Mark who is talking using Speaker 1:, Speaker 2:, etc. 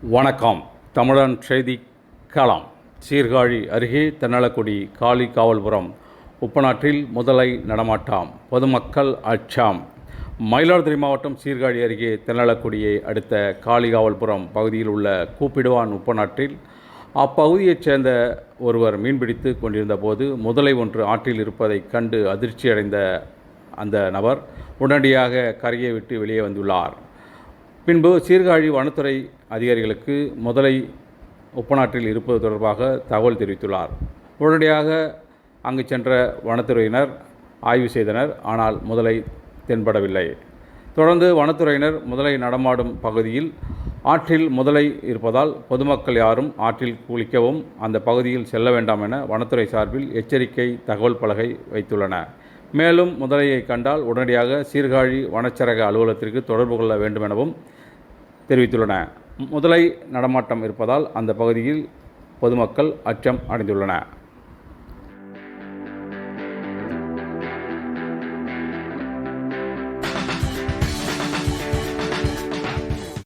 Speaker 1: வணக்கம். தமிழன் செய்தி களம். சீர்காழி அருகே தென்னலக்குடி காளி காவல்புரம் உப்பநாட்டில் முதலை நடமாட்டாம். பொதுமக்கள் அச்சாம். மயிலாடுதுறை மாவட்டம் சீர்காழி அருகே தென்னலக்குடியை அடுத்த காளிகாவல்புரம் பகுதியில் உள்ள கூப்பிடுவான் உப்பநாட்டில் அப்பகுதியைச் சேர்ந்த ஒருவர் மீன்பிடித்து கொண்டிருந்த போது முதலை ஒன்று ஆற்றில் இருப்பதைக் கண்டு அதிர்ச்சியடைந்த அந்த நபர் உடனடியாக கரையை விட்டு வெளியே வந்துள்ளார். பின்பு சீர்காழி வனத்துறை அதிகாரிகளுக்கு முதலை உப்பநாட்டில் இருப்பது தொடர்பாக தகவல் தெரிவித்துள்ளார். உடனடியாக அங்கு சென்ற வனத்துறையினர் ஆய்வு செய்தனர் ஆனால் முதலை தென்படவில்லை. தொடர்ந்து வனத்துறையினர் முதலை நடமாடும் பகுதியில் ஆற்றில் முதலை இருப்பதால் பொதுமக்கள் யாரும் ஆற்றில் குளிக்கவும் அந்த பகுதியில் செல்ல வேண்டாம் என வனத்துறை சார்பில் எச்சரிக்கை தகவல் பலகை வைத்துள்ளன. மேலும் முதலையை கண்டால் உடனடியாக சீர்காழி வனச்சரக அலுவலகத்திற்கு தொடர்பு கொள்ள வேண்டும் எனவும் தெரிவித்துள்ளன. முதலை நடமாட்டம் இருப்பதால் அந்த பகுதியில் பொதுமக்கள் அச்சம் அடைந்துள்ளன